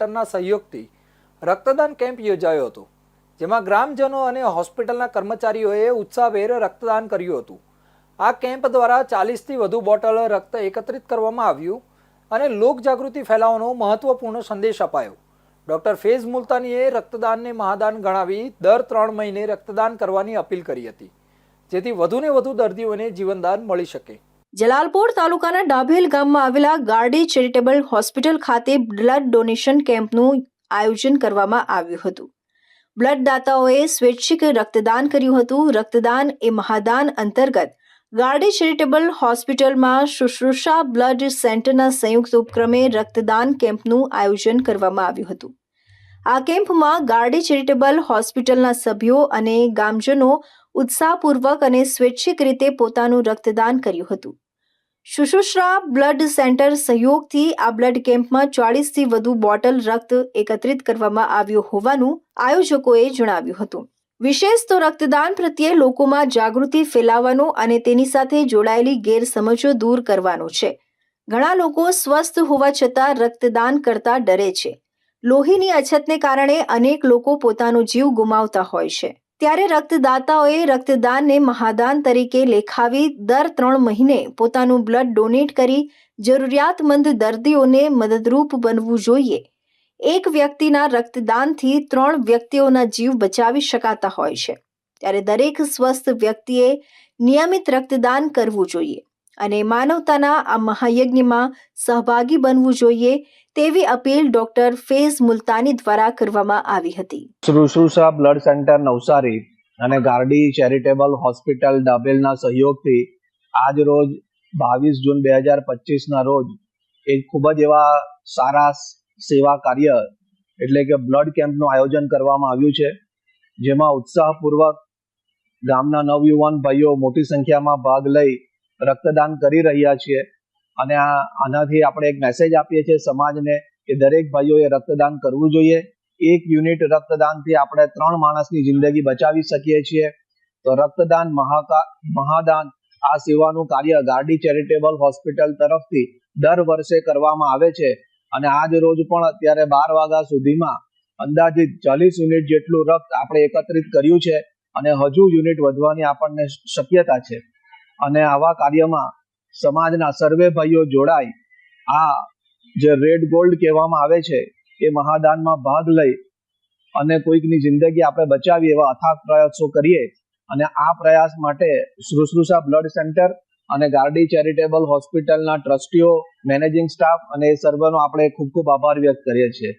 સેન્ટરના સહયોગથી રક્તદાન કેમ્પ યોજાયો હતો, જેમાં ગ્રામજનો અને હોસ્પિટલના કર્મચારીઓએ ઉત્સાહભેર રક્તદાન કર્યું હતું. આ કેમ્પ દ્વારા ચાલીસથી વધુ બોટલ રક્ત એકત્રિત કરવામાં આવ્યું અને લોકજાગૃતિ ફેલાવવાનો મહત્વપૂર્ણ સંદેશ અપાયો. ડૉક્ટર ફેઝ મુલતાનીએ રક્તદાનને મહાદાન ગણાવી દર ત્રણ મહિને રક્તદાન કરવાની અપીલ કરી હતી, જેથી વધુને વધુ દર્દીઓને જીવનદાન મળી શકે. જલાલપોર તાલુકાના ડાભેલ ગામમાં આવેલા ગાર્ડી ચેરિટેબલ હોસ્પિટલ ખાતે બ્લડ ડોનેશન કેમ્પનું આયોજન કરવામાં આવ્યું હતું. બ્લડદાતાઓએ સ્વૈચ્છિક રક્તદાન કર્યું હતું. રક્તદાન એ મહાદાન અંતર્ગત ગાર્ડી ચેરિટેબલ હોસ્પિટલમાં શુશ્રુષા બ્લડ સેન્ટરના સંયુક્ત ઉપક્રમે રક્તદાન કેમ્પનું આયોજન કરવામાં આવ્યું હતું. આ કેમ્પમાં ગાર્ડી ચેરિટેબલ હોસ્પિટલના સભ્યો અને ગામજનો ઉત્સાહપૂર્વક અને સ્વૈચ્છિક રીતે પોતાનું રક્તદાન કર્યું હતું. શુશુષ્રા બ્લડ સેન્ટર સહયોગથી આ બ્લડ કેમ્પમાં ચાળીસથી વધુ બોટલ રક્ત એકત્રિત કરવામાં આવ્યું હોવાનું આયોજકોએ જણાવ્યું હતું. વિશેષ તો રક્તદાન પ્રત્યે લોકોમાં જાગૃતિ ફેલાવવાનો અને તેની સાથે જોડાયેલી ગેરસમજો દૂર કરવાનો છે. ઘણા લોકો સ્વસ્થ હોવા છતાં રક્તદાન કરતા ડરે છે. લોહીની અછતને કારણે અનેક લોકો પોતાનો જીવ ગુમાવતા હોય છે. ત્યારે રક્તદાતાઓએ રક્તદાનને મહાદાન તરીકે લેખાવી દર ત્રણ મહિને પોતાનું બ્લડ ડોનેટ કરી જરૂરિયાતમંદ દર્દીઓને મદદરૂપ બનવું જોઈએ. એક વ્યક્તિના રક્તદાનથી ત્રણ વ્યક્તિઓના જીવ બચાવી શકાતા હોય છે. ત્યારે દરેક સ્વસ્થ વ્યક્તિએ નિયમિત રક્તદાન કરવું જોઈએ. અને માનવતાના આ મહાયજ્ઞમાં સહભાગી બનવું જોઈએ તેવી અપીલ ડોક્ટર ફેઝ મુલતાની દ્વારા કરવામાં આવી હતી. શુશ્રુષા બ્લડ સેન્ટર નવસારી અને ગાર્ડી ચેરિટેબલ હોસ્પિટલ ડાબેલના સહયોગથી આજ રોજ બાવીસ જૂન બે હજાર પચીસના રોજ એક ખૂબ જ એવા સારા સેવા કાર્ય એટલે કે બ્લડ કેમ્પનું આયોજન કરવામાં આવ્યું છે, જેમાં ઉત્સાહપૂર્વક ગામના નવયુવાન ભાઈઓ મોટી સંખ્યામાં ભાગ લઈ રક્તદાન કરી રહ્યા છીએ. અને આનાથી આપણે એક મેસેજ આપીએ છીએ સમાજને કે દરેક ભાઈઓએ રક્તદાન કરવું જોઈએ. એક યુનિટ રક્તદાનથી આપણે ત્રણ માણસની જિંદગી બચાવી શકીએ છીએ. તો રક્તદાન મહાકા, મહાદાન આ સેવાનું કાર્ય ગાર્ડી ચેરિટેબલ હોસ્પિટલ તરફથી દર વર્ષે કરવામાં આવે છે. અને આજ રોજ પણ અત્યારે બાર વાગ્યા સુધીમાં અંદાજિત ચાલીસ યુનિટ જેટલું રક્ત આપણે એકત્રિત કર્યું છે. અને હજુ યુનિટ વધવાની આપણને શક્યતા છે. અને આવા કાર્યમાં સમાજના સર્વે ભાઈઓ જોડાય આ જે રેડ ગોલ્ડ કહેવામાં આવે છે, એ મહાદાનમાં ભાગ લઈ અને કોઈકની જિંદગી આપણે બચાવીએ એવા અથાગ પ્રયાસો કરીએ અને આ પ્રયાસ માટે શુશ્રુષા બ્લડ સેન્ટર અને ગાર્ડી ચેરિટેબલ હોસ્પિટલના ટ્રસ્ટીઓ, મેનેજિંગ સ્ટાફ અને એ સર્વનો આપણે ખૂબ ખૂબ આભાર વ્યક્ત કરીએ છીએ.